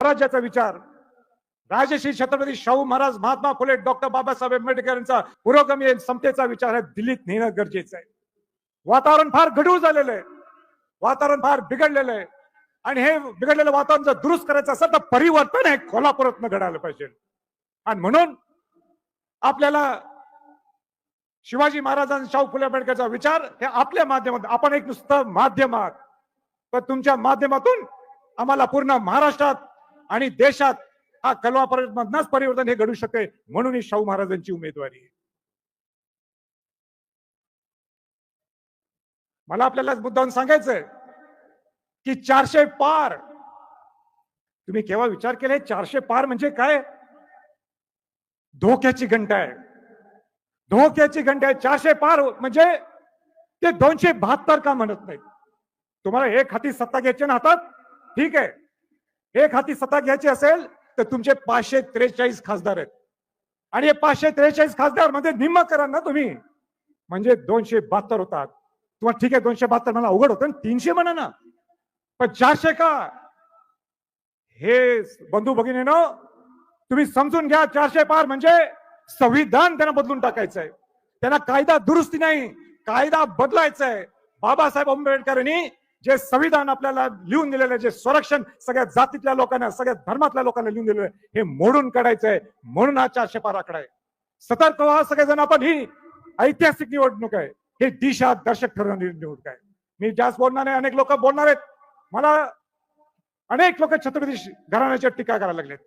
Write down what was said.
स्वराज्याचा विचार. राजश्री छत्रपती शाहू महाराज महात्मा फुले डॉक्टर बाबासाहेब आंबेडकर यांचा पुरोगमी समतेचा विचार हे दिल्लीत नेणं गरजेचं आहे. वातावरण फार गढूळ झालेलं आहे. वातावरण फार बिघडलेलं आहे. आणि हे बिघडलेलं वातावरण जर दुरुस्त करायचं असेल तर परिवर्तन हे कोल्हापुरातनं घडायला पाहिजे. आणि म्हणून आपल्याला शिवाजी महाराजांचा शाहू फुले आंबेडकरचा विचार हे आपल्या माध्यमातून आपण एक नुसतं माध्यम आहात पण तुमच्या माध्यमातून आम्हाला पूर्ण महाराष्ट्रात आणि देशात हा कलवापर्यंत परिवर्तन हे घडू शकते म्हणून ही शाहू महाराजांची उमेदवारी आहे. मला आपल्याला मुद्दाहून सांगायचंय की चारशे पार तुम्ही केव्हा विचार केले? चारशे पार म्हणजे काय? धोक्याची घंटा आहे धोक्याची घंटा आहे चारशे पार म्हणजे ते दोनशे बहात्तर का म्हणत नाहीत? तुम्हाला एक हाती सत्ता घ्यायची ना हातात? ठीक आहे. एक हाती सत्ता घ्यायची असेल तर तुमचे पाचशे त्रेचाळीस खासदार आहेत. आणि हे पाचशे त्रेचाळीस खासदारमध्ये निम्म करा ना तुम्ही. म्हणजे दोनशे बहात्तर होतात. तुम्हाला ठीक आहे दोनशे बहात्तर मला अवघड होतं तीनशे म्हणा ना. पण चारशे का? हे बंधू भगिनीनो तुम्ही समजून घ्या चारशे पार म्हणजे संविधान त्यांना बदलून टाकायचंय. त्यांना कायदा दुरुस्ती नाही कायदा बदलायचा आहे बाबासाहेब आंबेडकरांनी जे संविधान आपल्याला लिहून दिलेलं आहे जे संरक्षण सगळ्या जातीतल्या लोकांना सगळ्या धर्मातल्या लोकांना लिहून दिलेलं आहे हे मोडून काढायचं आहे म्हणून हा चारशे पार आकडा आहे. सतर्क व्हा सगळेजण आपण ही ऐतिहासिक निवडणूक आहे. हे दिशा दर्शक ठरवणारी निवडणूक आहे. मी जास्त बोलणार नाही अनेक लोक बोलणार आहेत. मला अनेक लोक छत्रपती घराण्याच्या टीका करायला लागलेत.